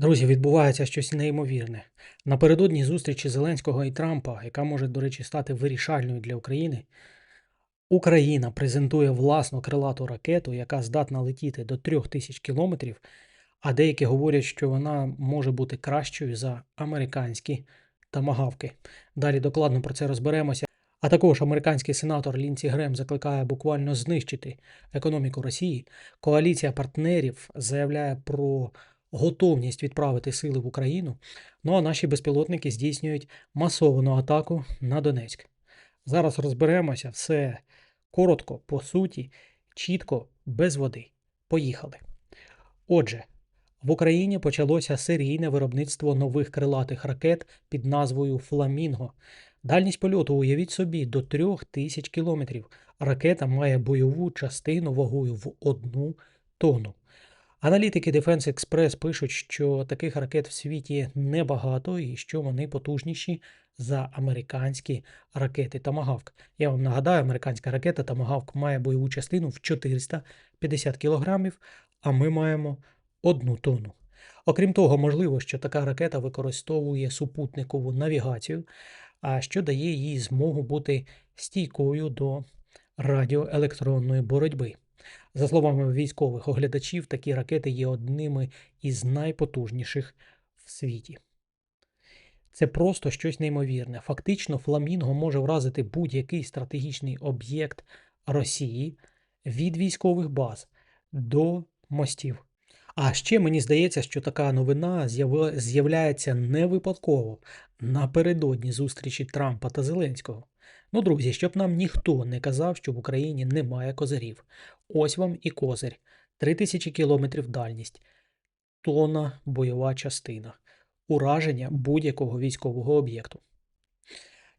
Друзі, відбувається щось неймовірне. Напередодні зустрічі Зеленського і Трампа, яка може, до речі, стати вирішальною для України, Україна презентує власну крилату ракету, яка здатна летіти до 3000 кілометрів, а деякі говорять, що вона може бути кращою за американські тамагавки. Далі докладно про це розберемося. А також американський сенатор Лінці Грем закликає буквально знищити економіку Росії. Коаліція партнерів заявляє про готовність відправити сили в Україну. Ну а наші безпілотники здійснюють масовану атаку на Донецьк. Зараз розберемося все коротко, по суті, чітко, без води. Поїхали. Отже, в Україні почалося серійне виробництво нових крилатих ракет під назвою Фламінго. Дальність польоту, уявіть собі, до 3000 кілометрів. Ракета має бойову частину вагою в одну тонну. Аналітики Defense Express пишуть, що таких ракет в світі небагато і що вони потужніші за американські ракети Тамагавк. Я вам нагадаю, американська ракета Тамагавк має бойову частину в 450 кг, а ми маємо одну тонну. Окрім того, можливо, що така ракета використовує супутникову навігацію, а що дає їй змогу бути стійкою до радіоелектронної боротьби. За словами військових оглядачів, такі ракети є одними із найпотужніших в світі. Це просто щось неймовірне. Фактично, Фламінго може вразити будь-який стратегічний об'єкт Росії від військових баз до мостів. А ще мені здається, що така новина з'являється не випадково напередодні зустрічі Трампа та Зеленського. Ну, друзі, щоб нам ніхто не казав, що в Україні немає козирів. Ось вам і козир. 3000 кілометрів дальність, тонна бойова частина, ураження будь-якого військового об'єкту.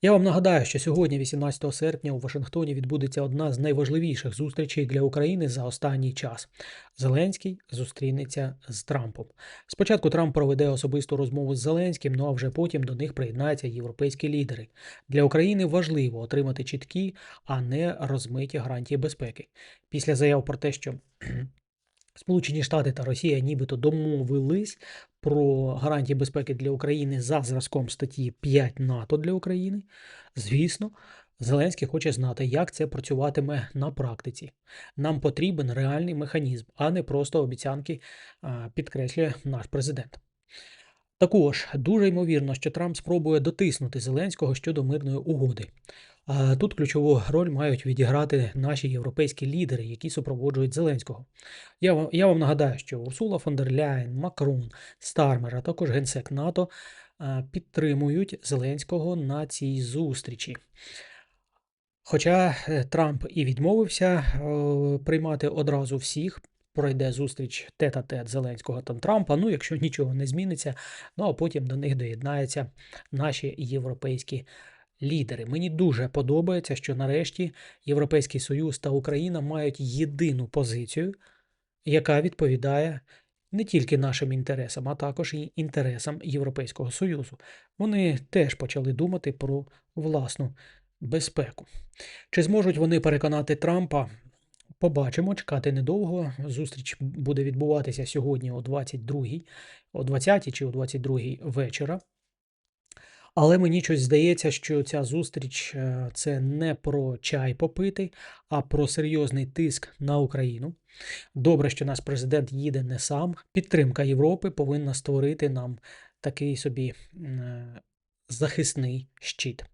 Я вам нагадаю, що сьогодні, 18 серпня, у Вашингтоні відбудеться одна з найважливіших зустрічей для України за останній час. Зеленський зустрінеться з Трампом. Спочатку Трамп проведе особисту розмову з Зеленським, ну а вже потім до них приєднаються європейські лідери. Для України важливо отримати чіткі, а не розмиті гарантії безпеки. Після заяв про те, що Сполучені Штати та Росія нібито домовились про гарантії безпеки для України за зразком статті 5 НАТО для України. Звісно, Зеленський хоче знати, як це працюватиме на практиці. Нам потрібен реальний механізм, а не просто обіцянки, підкреслює наш президент. Також дуже ймовірно, що Трамп спробує дотиснути Зеленського щодо мирної угоди. А тут ключову роль мають відіграти наші європейські лідери, які супроводжують Зеленського. Я вам, я вам нагадаю, що Урсула фон дер Ляєн, Макрон, Стармер, а також генсек НАТО підтримують Зеленського на цій зустрічі. Хоча е, Трамп і відмовився приймати одразу всіх, пройде зустріч тет-а-тет Зеленського та Трампа. Ну, якщо нічого не зміниться, ну а потім до них доєднаються наші європейські лідери. Мені дуже подобається, що нарешті Європейський Союз та Україна мають єдину позицію, яка відповідає не тільки нашим інтересам, а також і інтересам Європейського Союзу. Вони теж почали думати про власну безпеку. Чи зможуть вони переконати Трампа? Побачимо, чекати недовго. Зустріч буде відбуватися сьогодні о 22-й, о 20-й чи о 22-й вечора. Але мені щось здається, що ця зустріч е, це не про чай попити, а про серйозний тиск на Україну. Добре, що наш президент їде не сам. Підтримка Європи повинна створити нам такий собі е, захисний щит.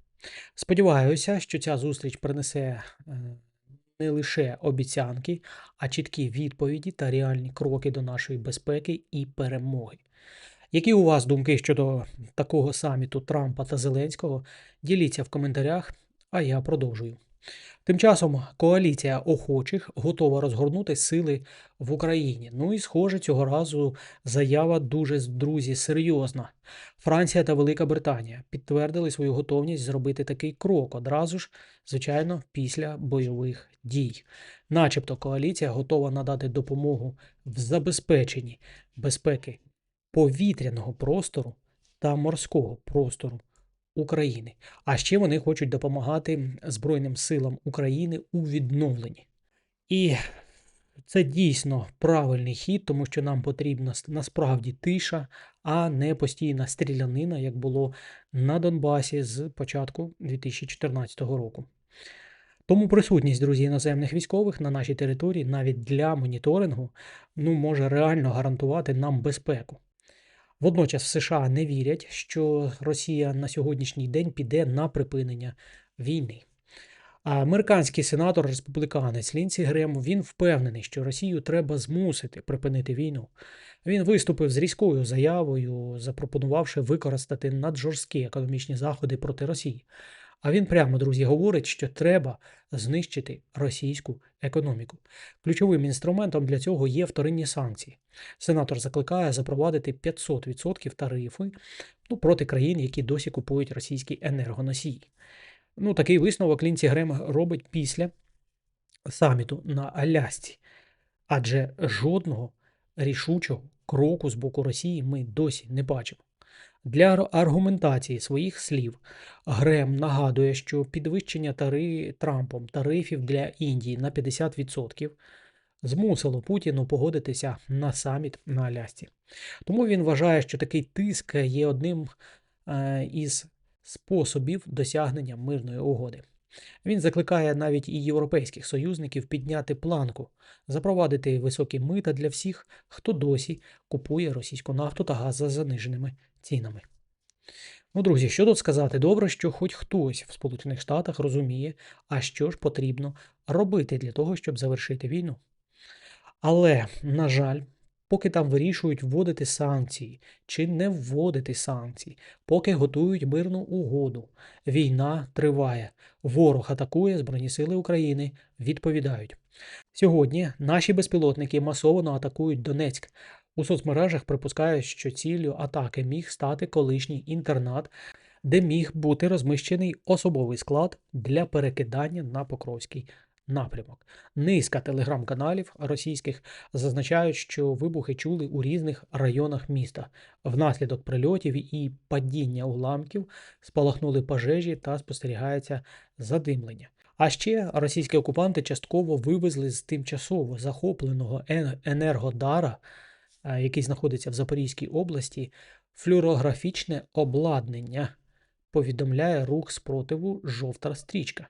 Сподіваюся, що ця зустріч принесе е, не лише обіцянки, а чіткі відповіді та реальні кроки до нашої безпеки і перемоги. Які у вас думки щодо такого саміту Трампа та Зеленського? Діліться в коментарях, а я продовжую. Тим часом коаліція охочих готова розгорнути сили в Україні. Ну і схоже, цього разу заява дуже друзі серйозна. Франція та Велика Британія підтвердили свою готовність зробити такий крок одразу ж, звичайно, після бойових дій. Начебто коаліція готова надати допомогу в забезпеченні безпеки повітряного простору та морського простору України. А ще вони хочуть допомагати Збройним силам України у відновленні. І це дійсно правильний хід, тому що нам потрібна насправді тиша, а не постійна стрілянина, як було на Донбасі з початку 2014 року. Тому присутність, друзі, іноземних військових на нашій території навіть для моніторингу ну, може реально гарантувати нам безпеку. Водночас в США не вірять, що Росія на сьогоднішній день піде на припинення війни. Американський сенатор республіканець Лінсі Грем він впевнений, що Росію треба змусити припинити війну. Він виступив з різкою заявою, запропонувавши використати наджорсткі економічні заходи проти Росії. А він прямо, друзі, говорить, що треба знищити російську економіку. Ключовим інструментом для цього є вторинні санкції. Сенатор закликає запровадити 500% тарифи ну, проти країн, які досі купують російські енергоносії. Ну, такий висновок Лінці Грем робить після саміту на Алясці. Адже жодного рішучого кроку з боку Росії ми досі не бачимо. Для аргументації своїх слів Грем нагадує, що підвищення тари Трампом тарифів для Індії на 50% змусило Путіну погодитися на саміт на Алясці. Тому він вважає, що такий тиск є одним е, із способів досягнення мирної угоди. Він закликає навіть і європейських союзників підняти планку, запровадити високі мита для всіх, хто досі купує російську нафту та газ за заниженими цінами. Ну, друзі, що тут сказати? Добре, що хоч хтось в Сполучених Штатах розуміє, а що ж потрібно робити для того, щоб завершити війну. Але, на жаль, поки там вирішують вводити санкції чи не вводити санкції, поки готують мирну угоду, війна триває, ворог атакує Збройні Сили України, відповідають. Сьогодні наші безпілотники масово атакують Донецьк. У соцмережах припускають, що ціллю атаки міг стати колишній інтернат, де міг бути розміщений особовий склад для перекидання на Покровський напрямок. Низка телеграм-каналів російських зазначають, що вибухи чули у різних районах міста. Внаслідок прильотів і падіння уламків спалахнули пожежі та спостерігається задимлення. А ще російські окупанти частково вивезли з тимчасово захопленого енергодара, е, який знаходиться в Запорізькій області, флюорографічне обладнання. Повідомляє рух спротиву жовта стрічка.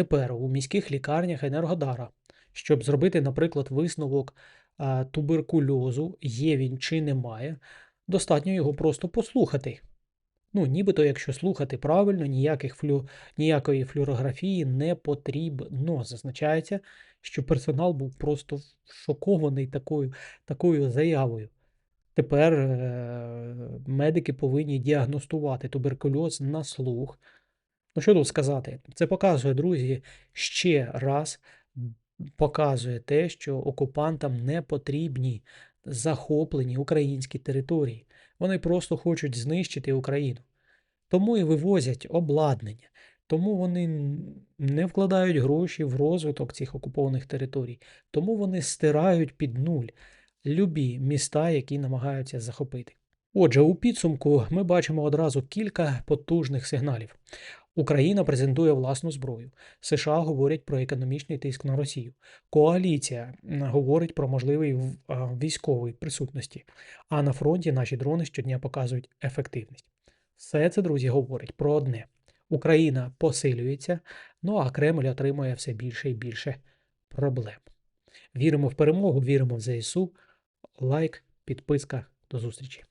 Тепер у міських лікарнях Енергодара, щоб зробити, наприклад, висновок туберкульозу, є він чи немає, достатньо його просто послухати. Ну, нібито, якщо слухати правильно, ніяких флю... ніякої флюорографії не потрібно. Зазначається, що персонал був просто шокований такою, такою заявою. Тепер е- медики повинні діагностувати туберкульоз на слух. Ну, що тут сказати? Це показує, друзі, ще раз показує те, що окупантам не потрібні захоплені українські території. Вони просто хочуть знищити Україну. Тому і вивозять обладнання, тому вони не вкладають гроші в розвиток цих окупованих територій, тому вони стирають під нуль любі міста, які намагаються захопити. Отже, у підсумку ми бачимо одразу кілька потужних сигналів. Україна презентує власну зброю. США говорять про економічний тиск на Росію. Коаліція говорить про можливий військовий присутності. А на фронті наші дрони щодня показують ефективність. Все це, друзі, говорить про одне: Україна посилюється, ну а Кремль отримує все більше і більше проблем. Віримо в перемогу, віримо в ЗСУ. Лайк, підписка, до зустрічі.